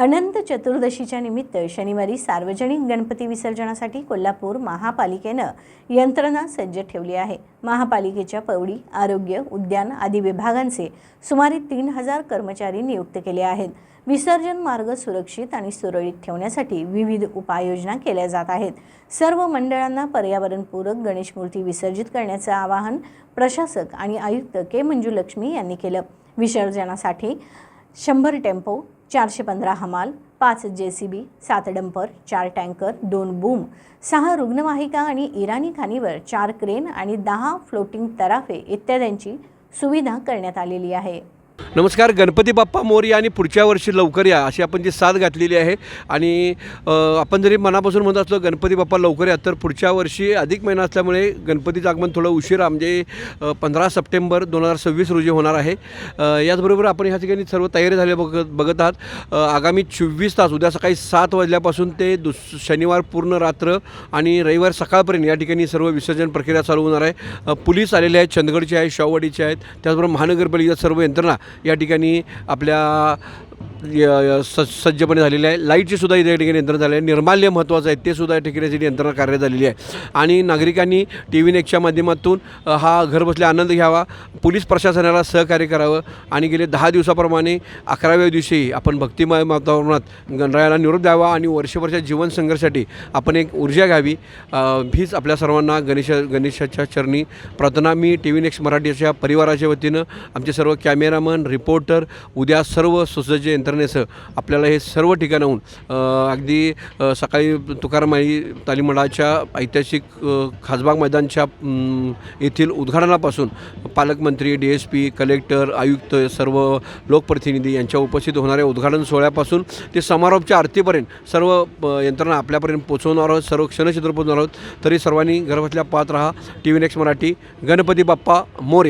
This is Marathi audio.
अनंत चतुर्दशीच्या निमित्त शनिवारी सार्वजनिक गणपती विसर्जनासाठी कोल्हापूर महापालिकेनं यंत्रणा सज्ज ठेवली आहे. महापालिकेच्या पवडी आरोग्य उद्यान आदी विभागांचे सुमारे तीन हजार कर्मचारी नियुक्त केले आहेत. विसर्जन मार्ग सुरक्षित आणि सुरळीत ठेवण्यासाठी विविध उपाययोजना केल्या जात आहेत. सर्व मंडळांना पर्यावरणपूरक गणेश मूर्ती विसर्जित करण्याचं आवाहन प्रशासक आणि आयुक्त के मंजुलक्ष्मी यांनी केलं. विसर्जनासाठी शंभर टेम्पो चारशे पंधरा हमाल पाच जे सी बी सात डंपर चार टँकर दोन बूम सहा रुग्णवाहिका आणि इराणी खाणीवर चार क्रेन आणि दहा फ्लोटिंग तराफे इत्यादींची सुविधा करण्यात आलेली आहे. नमस्कार गणपती बाप्पा मोर्या आणि पुढच्या वर्षी लवकर या अशी आपण जी साथ घातलेली आहे. आणि आपण जरी मनापासून म्हणत असलो गणपती बाप्पा लवकर या तर पुढच्या वर्षी अधिक महिना असल्यामुळे गणपतीचं आगमन थोडं उशिरा म्हणजे पंधरा सप्टेंबर दोन हजार सव्वीस रोजी होणार आहे. याचबरोबर आपण ह्या ठिकाणी सर्व तयारी झाली बघत बघत आहात. आगामी चोवीस तास उद्या सकाळी सात वाजल्यापासून ते दुस शनिवार पूर्ण रात्र आणि रविवार सकाळपर्यंत या ठिकाणी सर्व विसर्जन प्रक्रिया चालू होणार आहे. पुलीस पोलीस आलेले आहेत चंदगडचे आहेत शाववाडीचे आहेत. त्याचबरोबर महानगरपालिकेच्या सर्व यंत्रणा या ठिकाणी आपल्या स सज्जपणे झालेली आहे. लाईटची सुद्धा या ठिकाणी यंत्रणा झाली आहे. निर्माल्य महत्त्वाचं आहे. ते सुद्धा या ठिकाणी याची यंत्रणा कार्य झालेली आहे. आणि नागरिकांनी टी व्ही नेक्सच्या माध्यमातून हा घरबसल्या आनंद घ्यावा. पोलीस प्रशासनाला सहकार्य करावं. आणि गेले दहा दिवसाप्रमाणे अकराव्या दिवशी आपण भक्तिमय वातावरणात गणरायाला निरोप द्यावा आणि वर्षभरच्या जीवन संघर्षासाठी आपण एक ऊर्जा घ्यावी. हीच आपल्या सर्वांना गणेश गणेशाच्या चरणी प्रार्थना. मी टी व्ही नेक्स्ट मराठीच्या परिवाराच्या वतीनं आमचे सर्व कॅमेरामन रिपोर्टर उद्या सर्व सुसज्ज यंत्र यंत्रणेसह आपल्याला हे सर्व ठिकाणाहून अगदी सकाळी तुकारामाई तालीमंडळाच्या ऐतिहासिक खासबाग मैदानच्या येथील उद्घाटनापासून पालकमंत्री डी एस पी कलेक्टर आयुक्त सर्व लोकप्रतिनिधी यांच्या उपस्थित होणाऱ्या उद्घाटन सोहळ्यापासून ते समारोपच्या आरतीपर्यंत सर्व यंत्रणा आपल्यापर्यंत पोहोचवणार आहोत सर्व क्षणचित्र पोचवणार आहोत. तरी सर्वांनी घरबसल्या पाहत राहा. T V next Marathi Ganpati Bappa Morya.